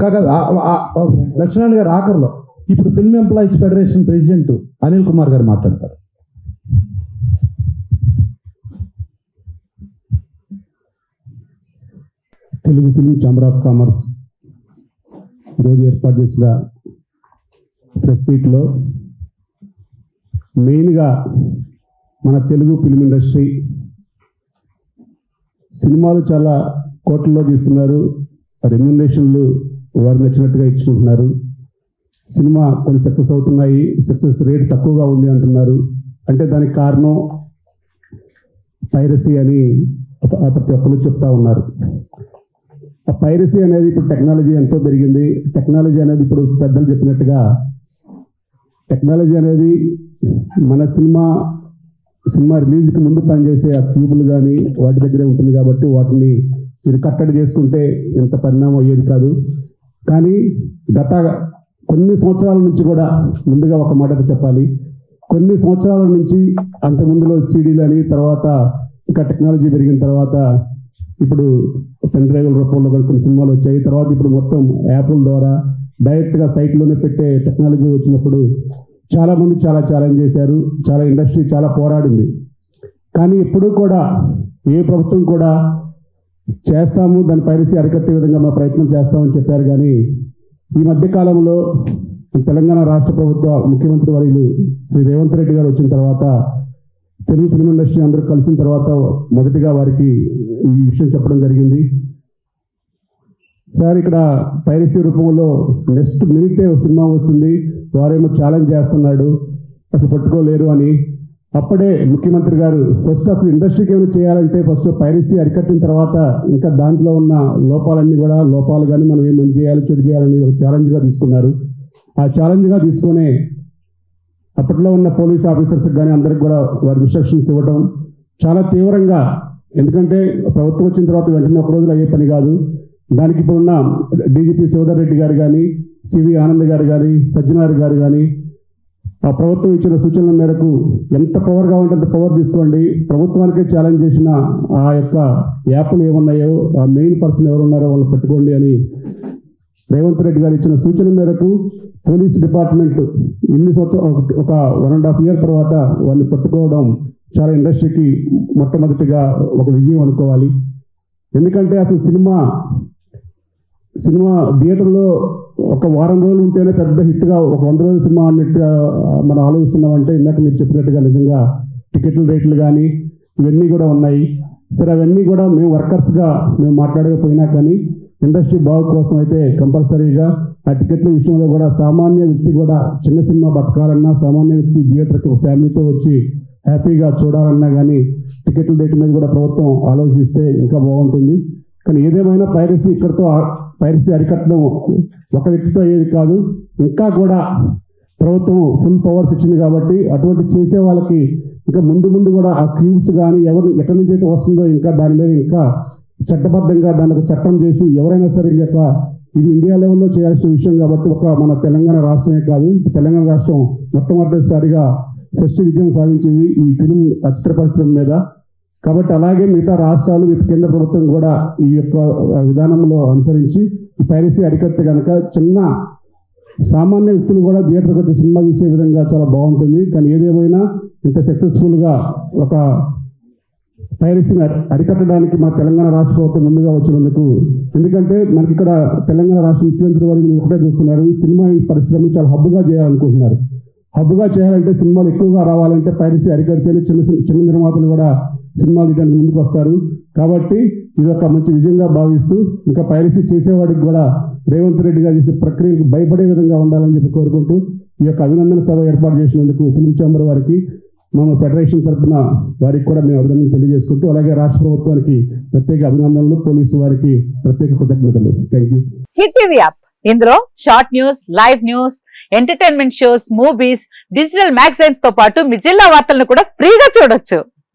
కాక లక్ష్మణ్ గారు ఆఖరిలో ఇప్పుడు film employees federation president Anil Kumar గారు మాట్లాడతారు. Telugu film chamber of commerce ఈరోజు ఏర్పాటు చేసిన ప్రెస్ మీట్లో మెయిన్గా మన తెలుగు ఫిల్మ్ ఇండస్ట్రీ సినిమాలు చాలా కోట్లలోకి తీస్తున్నారు. రెమ్యునరేషన్లు వారు నచ్చినట్టుగా ఇచ్చుకుంటున్నారు. సినిమా కొన్ని సక్సెస్ అవుతున్నాయి. సక్సెస్ రేట్ తక్కువగా ఉంది అంటున్నారు. అంటే దానికి కారణం పైరసీ అని ప్రతి ఒక్కరు చెప్తా ఉన్నారు. ఆ పైరసీ అనేది ఇప్పుడు టెక్నాలజీ ఎంతో పెరిగింది. టెక్నాలజీ అనేది ఇప్పుడు పెద్దలు చెప్పినట్టుగా టెక్నాలజీ అనేది మన సినిమా సినిమా రిలీజ్కి ముందు పనిచేసే ఆ క్యూబులు కానీ వాటి దగ్గరే ఉంటుంది కాబట్టి వాటిని ఇది కట్టడి చేసుకుంటే ఇంత పరిణామం అయ్యేది కాదు. కానీ గత కొన్ని సంవత్సరాల నుంచి కూడా ముందుగా ఒక మాట చెప్పాలి. కొన్ని సంవత్సరాల నుంచి అంత ముందులో సీడీలు అని తర్వాత ఇంకా టెక్నాలజీ పెరిగిన తర్వాత ఇప్పుడు పెన్ డ్రైవ్ల రూపంలో కూడా కొన్ని సినిమాలు వచ్చాయి. తర్వాత ఇప్పుడు మొత్తం యాప్ల ద్వారా డైరెక్ట్గా సైట్లోనే పెట్టే టెక్నాలజీ వచ్చినప్పుడు చాలామంది చాలా ఛాలెంజ్ చేశారు. చాలా ఇండస్ట్రీ చాలా పోరాడింది. కానీ ఎప్పుడూ కూడా ఏ ప్రభుత్వం కూడా చేస్తాము దాని పైరసీ అరికట్టే విధంగా మా ప్రయత్నం చేస్తామని చెప్పారు. కానీ ఈ మధ్య కాలంలో తెలంగాణ రాష్ట్ర ప్రభుత్వ ముఖ్యమంత్రి వర్యులు శ్రీ రేవంత్ రెడ్డి గారు వచ్చిన తర్వాత తెలుగు ఫిల్మ్ ఇండస్ట్రీ అందరూ కలిసిన తర్వాత మొదటిగా వారికి ఈ విషయం చెప్పడం జరిగింది. సార్ ఇక్కడ పైరసీ రూపంలో నెక్స్ట్ మినిటే ఒక సినిమా వస్తుంది. వారేమో ఛాలెంజ్ చేస్తున్నాడు. అసలు పట్టుకోలేరు అని అప్పుడే ముఖ్యమంత్రి గారు ఫస్ట్ అసలు ఇండస్ట్రీకి ఏమైనా చేయాలంటే ఫస్ట్ పైరసీ అరికట్టిన తర్వాత ఇంకా దాంట్లో ఉన్న లోపాలన్నీ కూడా లోపాలు కానీ మనం ఏమని చేయాలి చెడు చేయాలని ఒక ఛాలెంజ్గా తీసుకున్నారు. ఆ ఛాలెంజ్గా తీసుకునే అప్పట్లో ఉన్న పోలీస్ ఆఫీసర్స్ కానీ అందరికి కూడా వారి ఇన్స్ట్రక్షన్స్ ఇవ్వడం చాలా తీవ్రంగా. ఎందుకంటే ప్రభుత్వం వచ్చిన తర్వాత వెంటనే ఒక రోజులో అయ్యే పని కాదు. దానికి ఇప్పుడున్న డీజీపీ శివధర్ రెడ్డి గారు కానీ సివి ఆనంద్ గారు కానీ సజ్జనార్ గారు కానీ ఆ ప్రభుత్వం ఇచ్చిన సూచనల మేరకు ఎంత పవర్గా ఉంటే పవర్ తీసుకోండి. ప్రభుత్వానికే ఛాలెంజ్ చేసిన ఆ యొక్క యాప్లు ఏమున్నాయో ఆ మెయిన్ పర్సన్ ఎవరున్నారో వాళ్ళు పెట్టుకోండి అని రేవంత్ రెడ్డి గారు ఇచ్చిన సూచన మేరకు పోలీస్ డిపార్ట్మెంట్ ఇన్ని ఒక వన్ అండ్ హాఫ్ ఇయర్ తర్వాత వాళ్ళని పట్టుకోవడం చాలా ఇండస్ట్రీకి మొట్టమొదటిగా ఒక విజయం అనుకోవాలి. ఎందుకంటే అసలు సినిమా సినిమా థియేటర్లో ఒక వారం రోజులు ఉంటేనే పెద్ద హిట్గా ఒక వంద రోజుల సినిమా అన్నట్టుగా మనం ఆలోచిస్తున్నామంటే ఇందాక మీరు చెప్పినట్టుగా నిజంగా టికెట్ల రేట్లు కానీ ఇవన్నీ కూడా ఉన్నాయి. సరే అవన్నీ కూడా మేము వర్కర్స్గా మేము మాట్లాడకపోయినా కానీ ఇండస్ట్రీ బాగు కోసం అయితే కంపల్సరీగా ఆ టికెట్ల విషయంలో కూడా సామాన్య వ్యక్తి కూడా చిన్న సినిమా బతకాలన్నా సామాన్య వ్యక్తి థియేటర్కి ఒక ఫ్యామిలీతో వచ్చి హ్యాపీగా చూడాలన్నా కానీ టికెట్ల రేటు మీద కూడా ప్రభుత్వం ఆలోచిస్తే ఇంకా బాగుంటుంది. కానీ ఏదేమైనా పైరసీ ఇక్కడతో పైరసీ అరికట్టడం ఒక వ్యక్తితో అయ్యేది కాదు ఇంకా కూడా ప్రభుత్వం ఫుల్ పవర్స్ ఇచ్చింది కాబట్టి అటువంటి చేసే వాళ్ళకి ఇంకా ముందు ముందు కూడా ఆ క్యూబ్స్ కానీ ఎవరు ఎక్కడి నుంచి అయితే వస్తుందో ఇంకా దాని మీద ఇంకా చట్టబద్ధంగా దానికి చట్టం చేసి ఎవరైనా సరే యొక్క ఇది ఇండియా లెవెల్లో చేయాల్సిన విషయం కాబట్టి ఒక మన తెలంగాణ రాష్ట్రమే కాదు తెలంగాణ రాష్ట్రం మొట్టమొదటిసారిగా ఫస్ట్ విజయం సాధించింది ఈ ఫిలిం చిత్ర పరిశ్రమ మీద. కాబట్టి అలాగే మిగతా రాష్ట్రాలు మిగతా కేంద్ర ప్రభుత్వం కూడా ఈ యొక్క విధానంలో అనుసరించి ఈ పైరసీ అరికట్టే కనుక చిన్న సామాన్య వ్యక్తులు కూడా థియేటర్కి వచ్చి సినిమా చూసే విధంగా చాలా బాగుంటుంది. కానీ ఏదేమైనా ఇంత సక్సెస్ఫుల్గా ఒక పైరసీని అరికట్టడానికి మన తెలంగాణ రాష్ట్ర ప్రభుత్వం ముందుగా వచ్చినందుకు ఎందుకంటే మనకి ఇక్కడ తెలంగాణ రాష్ట్ర ముఖ్యమంత్రి వారిని ఒకటే చూస్తున్నారు. సినిమా పరిశ్రమను చాలా హబ్బుగా చేయాలనుకుంటున్నారు. హబ్బుగా చేయాలంటే సినిమాలు ఎక్కువగా రావాలంటే పైరసీ అరికడితేనే చిన్న చిన్న నిర్మాతలు కూడా సినిమాలు తీయడానికి ముందుకు వస్తారు. కాబట్టి ఇది ఒక మంచి విజయంగా భావిస్తూ ఇంకా పైరసీ చేసేవాడికి కూడా రేవంత్ రెడ్డి గారు చేసే ప్రక్రియకు భయపడే విధంగా ఉండాలని చెప్పి కోరుకుంటూ ఈ యొక్క అభినందన సభ ఏర్పాటు చేసినందుకు ఫిలిం ఛాంబర్ వారికి మన ఫెడరేషన్ తరఫున వారికి కూడా మేము అభినందనలు తెలియజేసుకుంటూ అలాగే రాష్ట్ర ప్రభుత్వానికి ప్రత్యేక అభినందనలు పోలీసు వారికి ప్రత్యేక కృతజ్ఞతలు. Thank you Hit TV app. ఇందులో short news live news entertainment shows movies digital మ్యాగజైన్స్తో పాటు మీ జిల్లా వార్తలను కూడా ఫ్రీగా చూడొచ్చు.